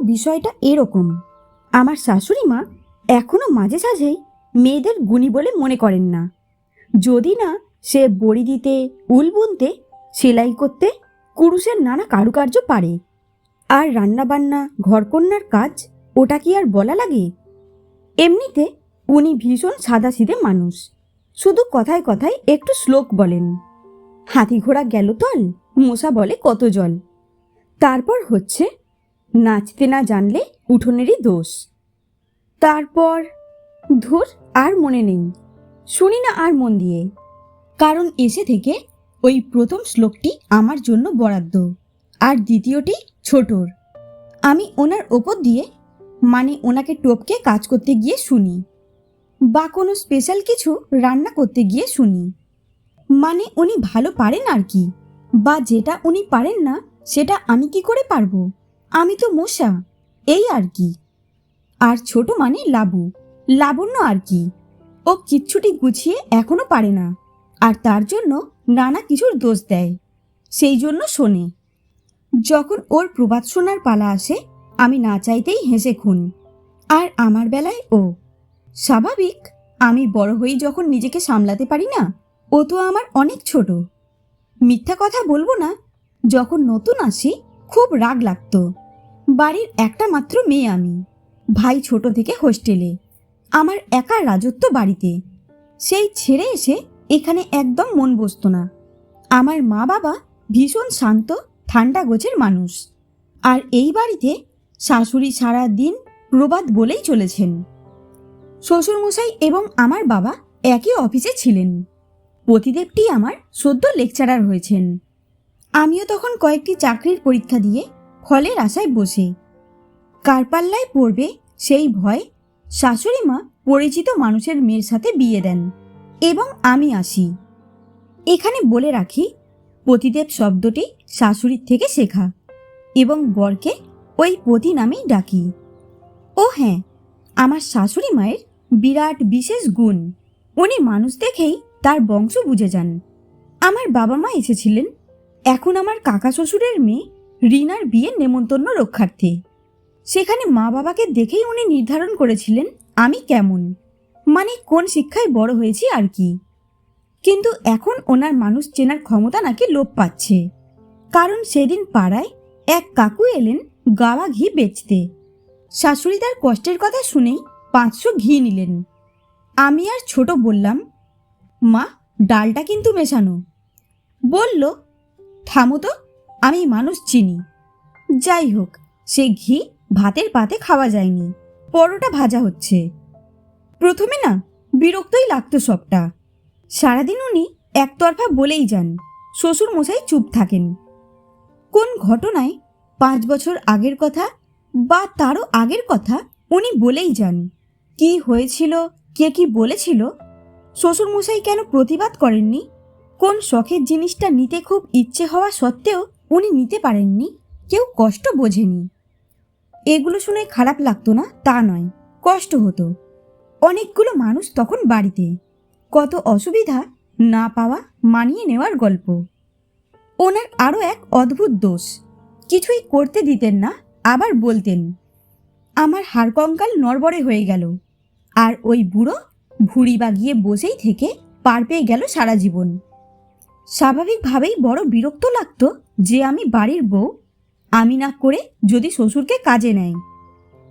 বিষয়টা এরকম। আমার শাশুড়ি মা এখনও মাঝে সাঝেই মেয়েদের গুণী বলে মনে করেন না। যদি না সে বড়ি দিতে, উল বুনতে, সেলাই করতে কুরুষের নানা কারুকার্য পারে। আর রান্নাবান্না ঘরকন্যার কাজ, ওটা কি আর বলা লাগে? এমনিতে উনি ভীষণ সাদাসিধে মানুষ। শুধু কথায় কথায় একটু শ্লোক বলেন। হাতি ঘোড়া গেল তল মশা বলে কত জল। তারপর হচ্ছে নাচতে না জানলে উঠোনেরই দোষ। তারপর ধুর আর মনে নেই, শুনি না আর মন দিয়ে। কারণ এসে থেকে ওই প্রথম শ্লোকটি আমার জন্য বরাদ্দ, আর দ্বিতীয়টি ছোটর। আমি ওনার ওপর দিয়ে মানে ওনাকে টপকে কাজ করতে গিয়ে শুনি, বা কোনো স্পেশাল কিছু রান্না করতে গিয়ে শুনি। মানে উনি ভালো পারেন আর কি, বা যেটা উনি পারেন না, সেটা আমি কি করে পারব? আমি তো মশা, এই আর কি। আর ছোট মানে লাবু, লাবণ্য আর কি। ও কিচ্ছুটি গুছিয়ে এখনও পারে না, আর তার জন্য নানা কিছুর দোষ দেয়, সেই জন্য শোনে। যখন ওর প্রবাদ শোনার পালা আসে, আমি না চাইতেই হেসে খুন। আর আমার বেলায় ও। স্বাভাবিক, আমি বড় হই যখন নিজেকে সামলাতে পারি না, ও তো আমার অনেক ছোট। মিথ্যা কথা বলব না, যখন নতুন আসি, খুব রাগ লাগতো। বাড়ির একটা মাত্র মেয়ে আমি। ভাই ছোট থেকে হোস্টেলে। আমার একা রাজত্ব বাড়িতে। সেই ছেড়ে এসে এখানে একদম মন বসতো না। আমার মা বাবা ভীষণ শান্ত, ঠান্ডা গোছের মানুষ। আর এই বাড়িতে শাশুড়ি সারা দিন প্রবাদ বলেই চলেছেন। শ্বশুরমশাই এবং আমার বাবা একই অফিসে ছিলেন। পতিদেবটি আমার সদ্য লেকচারার হয়েছেন। আমিও তখন কয়েকটি চাকরির পরীক্ষা দিয়ে ফলের আশায় বসে কার পাল্লায় পড়বে সেই ভয় শাশুড়ি মা পরিচিত মানুষের মেয়ের সাথে বিয়ে দেন এবং আমি আসি। এখানে বলে রাখি, পতিদেব শব্দটি শাশুড়ির থেকে শেখা এবং বরকে ওই পতি নামেই ডাকি। ও হ্যাঁ আমার শাশুড়ি মায়ের বিরাট বিশেষ গুণ, উনি মানুষ দেখেই তার বংশ বুঝে যান। আমার বাবা মা এসেছিলেন, এখন আমার কাকা শ্বশুরের মেয়ে রিনার বিয়ের নেমন্তন্ন রক্ষার্থে। সেখানে মা বাবাকে দেখেই উনি নির্ধারণ করেছিলেন, আমি কেমন? মানে কোন শিক্ষায় বড় হয়েছি আর কি? কিন্তু এখন ওনার মানুষ চেনার ক্ষমতা নাকি লোপ পাচ্ছে। কারণ সেদিন পাড়ায় এক কাকু এলেন গাওয়া ঘি বেচতে। শাশুড়ি তার কষ্টের কথা শুনেই পাঁচশো ঘি নিলেন। আমি আর ছোট বললাম, মা, ডালটা কিন্তু মেশানো। বলল, থামো তো। আমি মানুষ চিনি। যাই হোক সে ঘি ভাতের পাতে খাওয়া যায়নি। পরোটা ভাজা হচ্ছে। প্রথমে না, বিরক্তই লাগতো সবটা। সারাদিন উনি একতরফা বলেই যান শ্বশুর মশাই চুপ থাকেন। কোন ঘটনায় পাঁচ বছর আগের কথা বা তারও আগের কথা উনি বলেই যান, কি হয়েছিল, কে কি বলেছিল? শ্বশুরমশাই কেন প্রতিবাদ করেননি? কোন শখের জিনিসটা নিতে খুব ইচ্ছে হওয়া সত্ত্বেও উনি নিতে পারেননি, কেউ কষ্ট বোঝেনি। এগুলো শুনে খারাপ লাগতো না, তা নয়, কষ্ট হতো। অনেকগুলো মানুষ তখন বাড়িতে। কত অসুবিধা না পাওয়া মানিয়ে নেওয়ার গল্প। ওনার আরও এক অদ্ভুত দোষ, কিছুই করতে দিতেন না, আবার বলতেন, আমার হাড়কঙ্কাল নড়বড়ে হয়ে গেল, আর ওই বুড়ো ভুড়ি বাগিয়ে বসেই থেকে পার পেয়ে গেল সারা জীবন। স্বাভাবিকভাবেই বড় বিরক্ত লাগতো যে আমি বাড়ির বউ, আমি না করে যদি শ্বশুরকে কাজে নেয়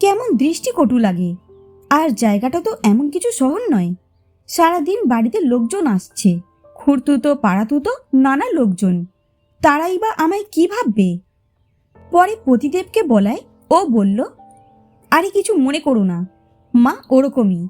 কেমন দৃষ্টিকটু লাগে। আর জায়গাটা তো এমন কিছু শহর নয়। সারাদিন বাড়িতে লোকজন আসছে, খুঁড়তুতো, পাড়াতুতো, নানা লোকজন। তারাই বা আমায় কি ভাববে? পরে পতিদেবকে বলায়, ও বলল, আরে কিছু মনে করো না। মা ওরকমই।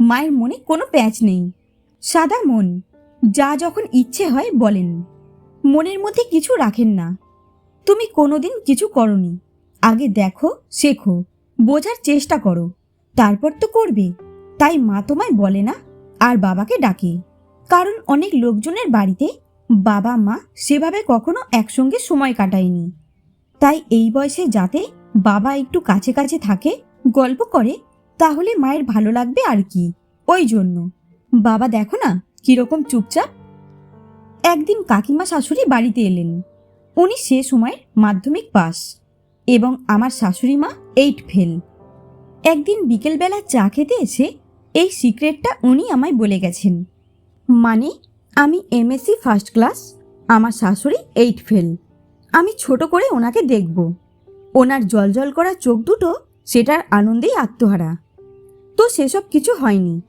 মায়ের মনে কোনো প্যাঁচ নেই। সাদা মন। যা যখন ইচ্ছে হয় বলেন। মনের মধ্যে কিছু রাখেন না। তুমি কোনোদিন কিছু করনি। আগে দেখো, শেখো, বোঝার চেষ্টা করো। তারপর তো করবে। তাই মা তোমায় বলে না, আর বাবাকে ডাকে। কারণ অনেক লোকজনের বাড়িতে বাবা, মা সেভাবে কখনো একসঙ্গে সময় কাটায়নি। তাই এই বয়সে যাতে বাবা একটু কাছে কাছে থাকে, গল্প করে, তাহলে মায়ের ভালো লাগবে আর কি। ওই জন্য। বাবা দেখো না, কীরকম চুপচাপ একদিন কাকিমা শাশুড়ি বাড়িতে এলেন। উনি সে সময় মাধ্যমিক পাস এবং আমার শাশুড়ি মা এইট ফেল একদিন বিকেলবেলা চা খেতে এসে এই সিক্রেটটা উনি আমায় বলে গেছেন মানে আমি এমএসসি ফার্স্ট ক্লাস আমার শাশুড়ি এইট ফেল আমি ছোট করে ওনাকে দেখব। ওনার জলজল করা চোখ দুটো সেটার আনন্দেই আত্মহারা। তো সেসব কিছু হয়নি।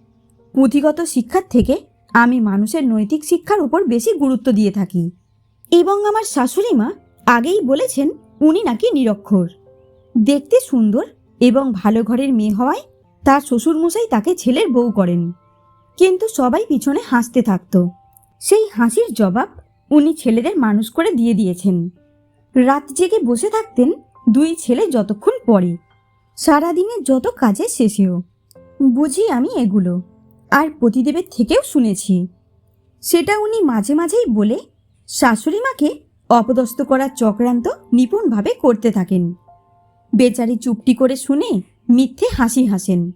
পুঁথিগত শিক্ষার থেকে আমি মানুষের নৈতিক শিক্ষার উপর বেশি গুরুত্ব দিয়ে থাকি। এবং আমার শাশুড়ি মা আগেই বলেছেন, উনি নাকি নিরক্ষর। দেখতে সুন্দর এবং ভালো ঘরের মেয়ে হওয়ায় তার শ্বশুরমশাই তাকে ছেলের বউ করেন। কিন্তু সবাই পিছনে হাসতে থাকত। সেই হাসির জবাব উনি ছেলেদের মানুষ করে দিয়ে দিয়েছেন। রাত জেগে বসে থাকতেন দুই ছেলে যতক্ষণ পরে। সারাদিনের যত কাজের শেষেও। বুঝি আমি এগুলো। আর পতিদেবের থেকেও শুনেছি। সেটা উনি মাঝে মাঝেই বলে শাশুড়ি মাকে অপদস্থ করার চক্রান্ত নিপুণভাবে করতে থাকেন। বেচারি চুপটি করে শুনে মিথ্যে হাসি হাসেন।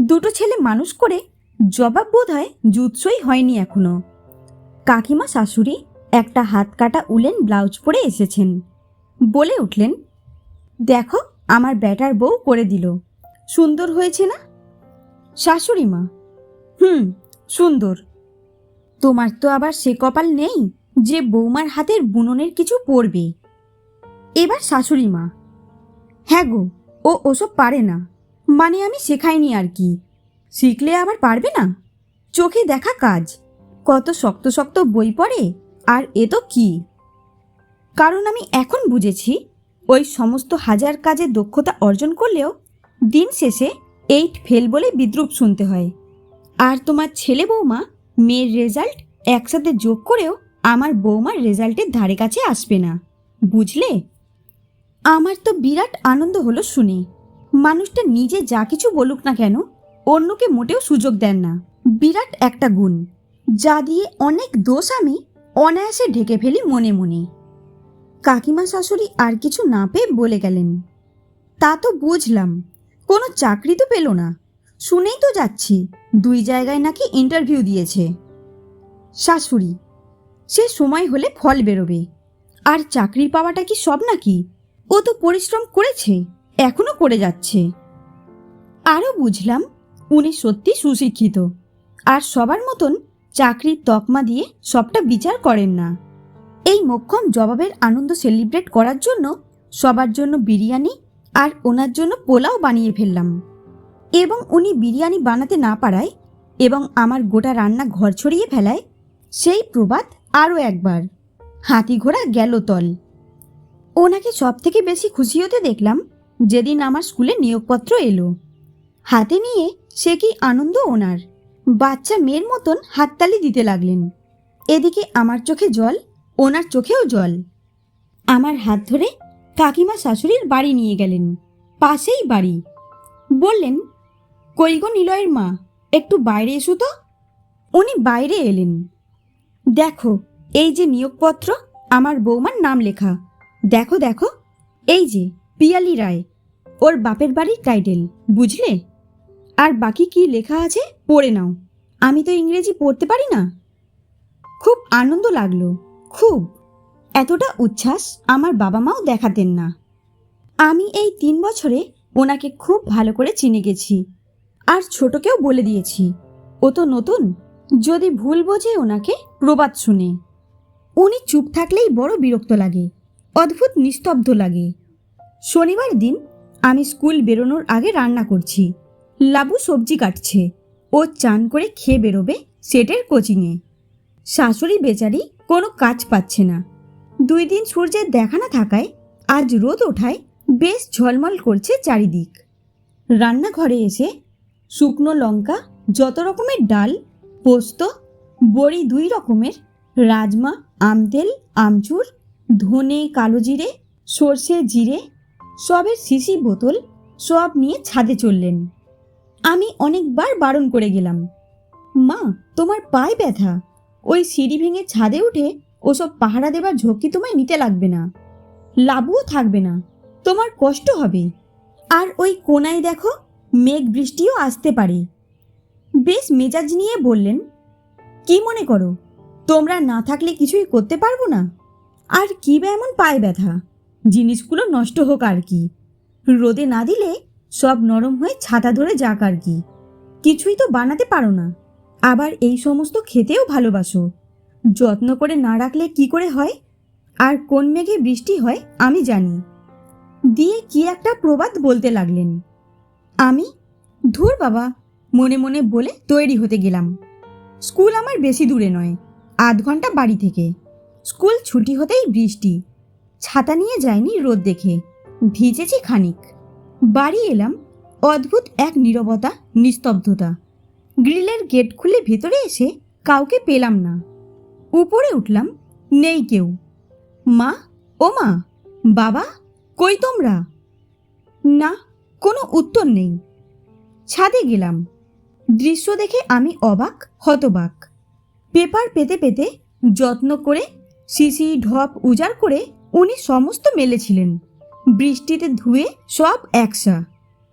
দুটো ছেলে মানুষ করে জবাব বোধ হয় জুৎসই হয়নি এখনও। কাকিমা শাশুড়ি একটা হাত কাটা উলেন ব্লাউজ পরে এসেছেন। বলে উঠলেন, দেখো, আমার ব্যাটার বউ করে দিল। সুন্দর হয়েছে না? শাশুড়ি মা হুম, সুন্দর। তোমার তো আবার সে কপাল নেই যে বৌমার হাতের বুননের কিছু পড়বে এবার শাশুড়ি মা। হ্যাঁ গো, ও ওসব পারে না। মানে আমি শেখাইনি আর কি। শিখলে আবার পারবে না? চোখে দেখা কাজ। কত শক্ত শক্ত বই পড়ে, আর এ তো কি? কারণ আমি এখন বুঝেছি, ওই সমস্ত হাজার কাজে দক্ষতা অর্জন করলেও দিন শেষে এইট ফেল বলে বিদ্রুপ শুনতে হয়। আর তোমার ছেলে বৌমা মেয়ের রেজাল্ট একসাথে যোগ করেও আমার বৌমার রেজাল্টের ধারে কাছে আসবে না, বুঝলে? আমার তো বিরাট আনন্দ হলো শুনে। মানুষটা নিজে যা কিছু বলুক না কেন, অন্যকে মোটেও সুযোগ দেন না। বিরাট একটা গুণ, যা দিয়ে অনেক দোষ আমি অনায়াসে ঢেকে ফেলি মনে মনে। কাকিমা শাশুড়ি আর কিছু না পেয়ে বলে গেলেন, তা তো বুঝলাম, কোনো চাকরি তো পেল না। শুনেই তো যাচ্ছি। দুই জায়গায় নাকি ইন্টারভিউ দিয়েছে। শাশুড়ি, সে সময় হলে ফল বেরোবে। আর চাকরি পাওয়াটা কি সব নাকি? ও তো পরিশ্রম করেছে, এখনও করে যাচ্ছে। আরও বুঝলাম, উনি সত্যি সুশিক্ষিত। আর সবার মতন চাকরির তকমা দিয়ে সবটা বিচার করেন না। এই মোক্ষম জবাবের আনন্দ সেলিব্রেট করার জন্য সবার জন্য বিরিয়ানি আর ওনার জন্য পোলাও বানিয়ে ফেললাম। এবং উনি বিরিয়ানি বানাতে না পারায় এবং আমার গোটা রান্না ঘর ছড়িয়ে ফেলায়, সেই প্রবাদ আরও একবার। হাতি ঘোড়া গেল তল। ওনাকে সব থেকে বেশি খুশি হতে দেখলাম যেদিন আমার স্কুলে নিয়োগপত্র এলো। হাতে নিয়ে সে কি আনন্দ ওনার। বাচ্চা মেয়ের মতন হাততালি দিতে লাগলেন। এদিকে আমার চোখে জল, ওনার চোখেও জল। আমার হাত ধরে কাকিমা শাশুড়ির বাড়ি নিয়ে গেলেন, পাশেই বাড়ি। বললেন কই গো নিলয়ের মা? একটু বাইরে এসো তো। উনি বাইরে এলেন। দেখো, এই যে নিয়োগপত্র, আমার বৌমার নাম লেখা। দেখো দেখো, এই যে পিয়ালি রায়, ওর বাপের বাড়ির টাইটেল, বুঝলে? আর বাকি কি লেখা আছে, পড়ে নাও। আমি তো ইংরেজি পড়তে পারি না। খুব আনন্দ লাগল, খুব। এতটা উচ্ছ্বাস আমার বাবা মাও দেখাতেন না। আমি এই তিন বছরে ওনাকে খুব ভালো করে চিনে গেছি। আর ছোটকেও বলে দিয়েছি। ও তো নতুন, যদি ভুল বোঝে ওনাকে প্রবাদ শুনে। উনি চুপ থাকলেই বড় বিরক্ত লাগে, অদ্ভুত নিস্তব্ধ লাগে। শনিবার দিন আমি স্কুল বেরোনোর আগে রান্না করছি। লাবু সবজি কাটছে, ও চান করে খেয়ে বেরোবে সেটের কোচিংয়ে। শাশুড়ি বেচারি কোনো কাজ পাচ্ছে না। দুই দিন সূর্যের দেখা না থাকায় আজ রোদ ওঠায় বেশ ঝলমল করছে চারিদিক। রান্নাঘরে এসে শুকনো লঙ্কা, যত রকমের ডাল, পোস্ত, বড়ি দুই রকমের, রাজমা, আমতেল, আমচুর, ধনে, কালো জিরে, সর্ষে জিরে, সবের শিশি বোতল, সব নিয়ে ছাদে চললেন। আমি অনেকবার বারণ করে গেলাম, মা, তোমার পায়ে ব্যথা। ওই সিঁড়ি ভেঙে ছাদে উঠে ওসব পাহারা দেবার ঝক্কি তোমায় নিতে লাগবে না? লাবুও থাকবে না। তোমার কষ্ট হবে। আর ওই কোনায় দেখো মেঘ বৃষ্টিও আসতে পারে। বেশ মেজাজ নিয়ে বললেন, কি মনে করো, তোমরা না থাকলে কিছুই করতে পারব না? আর কি বা এমন পায়ে ব্যথা? জিনিসগুলো নষ্ট হোক আর কি। রোদে না দিলে সব নরম হয়ে ছাতা ধরে যাক আর কি। কিছুই তো বানাতে পারো না। আবার এই সমস্ত খেতেও ভালোবাসো। যত্ন করে না রাখলে কি করে হয়? আর কোন মেঘে বৃষ্টি হয় আমি জানি। দিয়ে কি একটা প্রবাদ বলতে লাগলেন। আমি? ধুর বাবা, মনে মনে বলে তৈরি হতে গেলাম। স্কুল আমার বেশি দূরে নয়, আধ ঘণ্টা বাড়ি থেকে। স্কুল ছুটি হতেই বৃষ্টি। ছাতা নিয়ে যায়নি রোদ দেখে, ভিজেছি খানিক। বাড়ি এলাম, অদ্ভুত এক নীরবতা, নিস্তব্ধতা। গ্রিলের গেট খুলে ভেতরে এসে কাউকে পেলাম না। উপরে উঠলাম, নেই কেউ। মা? ও মা বাবা? কই তোমরা? না কোনো উত্তর নেই। ছাদে গেলাম। দৃশ্য দেখে আমি অবাক, হতবাক। পেপার পেতে পেতে যত্ন করে, শিশি, ঢপ উজাড় করে উনি সমস্ত মেলেছিলেন। বৃষ্টিতে ধুয়ে সব একসা।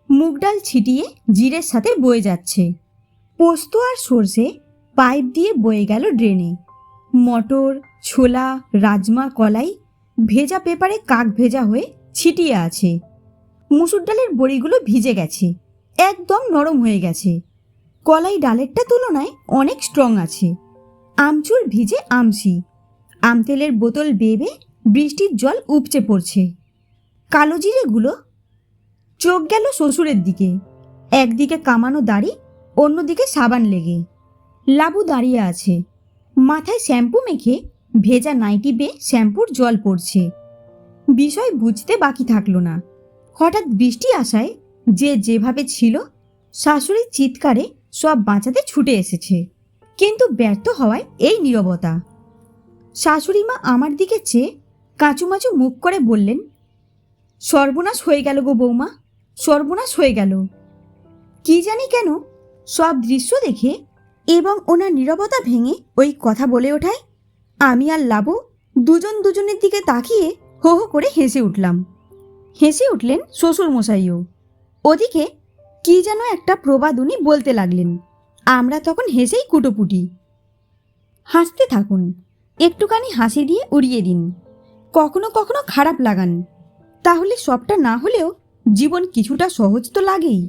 মুগ ডাল ছিটিয়ে জিরের সাথে বয়ে যাচ্ছে। পোস্ত আর সর্ষে পাইপ দিয়ে বয়ে গেল ড্রেনে। মটর, ছোলা, রাজমা, কলাই ভেজা পেপারে কাক ভেজা হয়ে ছিটিয়ে আছে। মুসুর ডালের বড়িগুলো ভিজে গেছে। একদম নরম হয়ে গেছে। কলাই ডালেরটা তুলনায় অনেক স্ট্রং আছে। আমচুর ভিজে আমসি। আমতেলের বোতল বেবে বৃষ্টির জল উপচে পড়ছে। কালো জিরেগুলো চোখ গেল শ্বশুরের দিকে। একদিকে কামানো দাড়ি, অন্যদিকে সাবান লেগে। লাবু দাঁড়িয়ে আছে। মাথায় শ্যাম্পু মেখে ভেজা নাইটি বেয়ে শ্যাম্পুর জল পড়ছে। বিষয় বুঝতে বাকি থাকল না। হঠাৎ বৃষ্টি আসায় যে যেভাবে ছিল, শাশুড়ির চিৎকারে সব বাঁচাতে ছুটে এসেছে। কিন্তু ব্যর্থ হওয়ায় এই নীরবতা। শাশুড়ি মা আমার দিকে চেয়ে কাঁচুমাচু মুখ করে বললেন, সর্বনাশ হয়ে গেল গো বৌমা, সর্বনাশ হয়ে গেল। কি জানি কেন সব দৃশ্য দেখে এবং ওনার নীরবতা ভেঙে ওই কথা বলে ওঠায়, আমি আর লাবু দুজন দুজনের দিকে তাকিয়ে হো হো করে হেসে উঠলাম। হেসে উঠলেন শ্বশুর মশাইও ওদিকে কি যেন একটা প্রবাদ উনি বলতে লাগলেন। আমরা তখন হেসেই কুটোপুটি। হাসতে থাকুন, একটুখানি হাসি দিয়ে উড়িয়ে দিন। কখনো কখনো খারাপ লাগান। তাহলে সবটা না হলেও জীবন কিছুটা সহজ তো লাগেই।